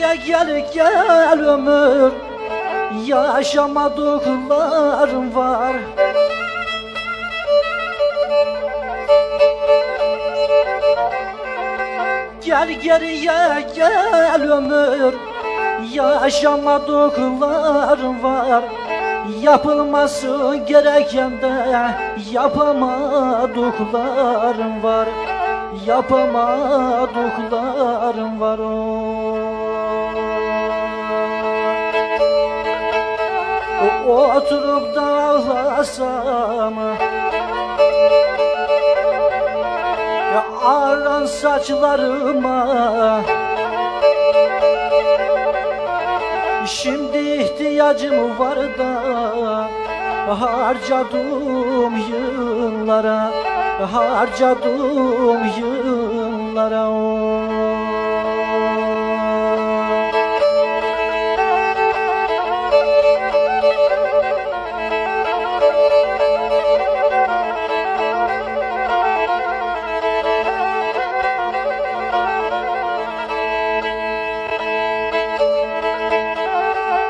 gel gel ömür Yaşamadıklarım var. Gel geriye gel ömür Yaşamadıklarım var. Yapılması gereken de yapamadıklarım var. Yapamadıklarım var. O Oturup da ağlasam. Ya Aran saçlarıma. Şimdi ihtiyacım var da Harcadım yıllara Harcadım yıllara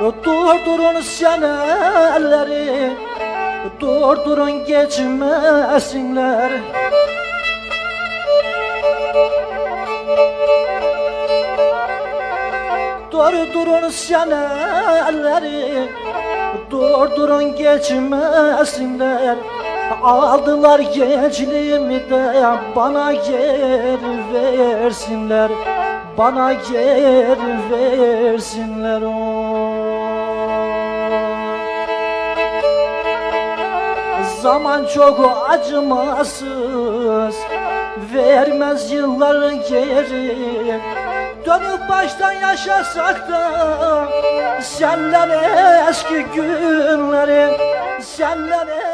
Durdurun seneleri Durdurun geçmesinler. Durdurun seneleri Durdurun geçmesinler. Aldılar gençliğimi de bana geri versinler Bana geri versinler. o Zaman çok acımasız Vermez yılları geri. Dönüp baştan yaşasak da Senle eski günleri Senle